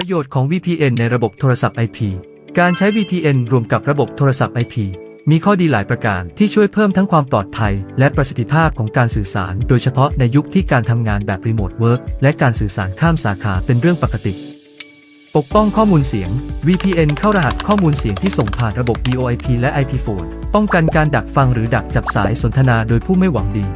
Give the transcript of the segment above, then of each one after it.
ประโยชน์ของ VPN ในระบบโทรศัพท์ IP การใช้ VPN รวมกับระบบโทรศัพท์ IP มีข้อดีหลายประการที่ช่วยเพิ่มทั้งความปลอดภัย และประสิทธิภาพของการสื่อสาร โดยเฉพาะในยุคที่การทำงานแบบรีโมทเวิร์กและการสื่อสารข้ามสาขาเป็นเรื่องปกติ ปกป้องข้อมูลเสียง VPN เข้ารหัสข้อมูลเสียงที่ส่งผ่านระบบ VoIP และ IP phone ป้องกันการดักฟังหรือดักจับสายสนทนาโดยผู้ไม่หวังดี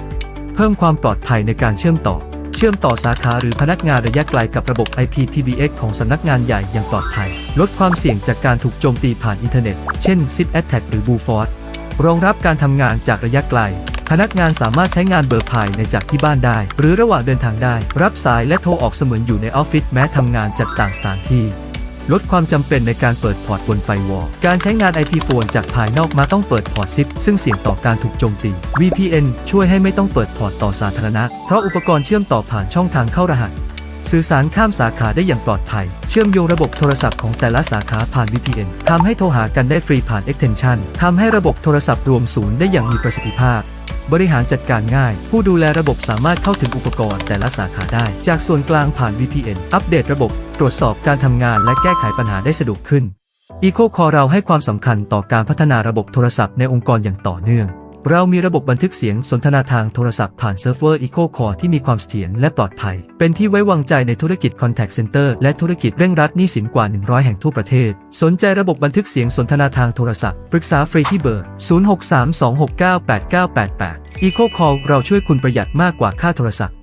เพิ่มความปลอดภัยในการเชื่อมต่อ เชื่อมต่อสาขาหรือพนักงานระยะไกลกับระบบ IPTVX ของสำนักงานใหญ่อย่างปลอดภัย ลดความเสี่ยงจากการถูกโจมตีผ่านอินเทอร์เน็ต เช่น Zip Attack หรือ Bluefort รองรับการทำงานจากระยะไกล พนักงานสามารถใช้งานเบอร์ภายในจากที่บ้านได้ หรือระหว่างเดินทางได้ รับสายและโทรออกเสมือนอยู่ในออฟฟิศแม้ทำงานจากต่างสถานที่ ลดความจำเป็นในการเปิดพอร์ตบนไฟวอลการใช้งาน IP phone จากภายนอกมาต้องเปิดพอร์ตซิปซึ่งเสี่ยงต่อการถูกโจมตี VPN ช่วยให้ไม่ต้องเปิดพอร์ตต่อสาธารณะ เพราะอุปกรณ์เชื่อมต่อผ่านช่องทางเข้ารหัส สื่อสารข้ามสาขาได้อย่างปลอดภัย เชื่อมโยงระบบโทรศัพท์ของแต่ละสาขาผ่าน VPN ทำให้โทรหากันได้ฟรีผ่าน Extension ทำให้ระบบโทรศัพท์รวมศูนย์ได้อย่างมีประสิทธิภาพบริหารจัดการง่าย ผู้ดูแลระบบสามารถเข้าถึงอุปกรณ์แต่ละสาขาได้ จากส่วนกลางผ่าน VPN อัปเดตระบบ รวจสอบการทำงานและแก้ไขปัญหาได้สะดวกขึ้น EcoCore เราให้ความสำคัญต่อการพัฒนาระบบโทรศัพท์ในองค์กรอย่างต่อเนื่อง เรามีระบบบันทึกเสียงสนทนาทางโทรศัพท์ผ่านเซิร์ฟเวอร์ EcoCore ที่มีความเสถียรและปลอดภัย เป็นที่ไว้วางใจในธุรกิจ Contact Center และธุรกิจเร่งรัดหนี้สินกว่า 100 แห่งทั่วประเทศ สนใจระบบบันทึกเสียงสนทนาทางโทรศัพท์ปรึกษาฟรีที่เบอร์ 0632698988 EcoCore เราช่วยคุณประหยัดมากกว่าค่าโทรศัพท์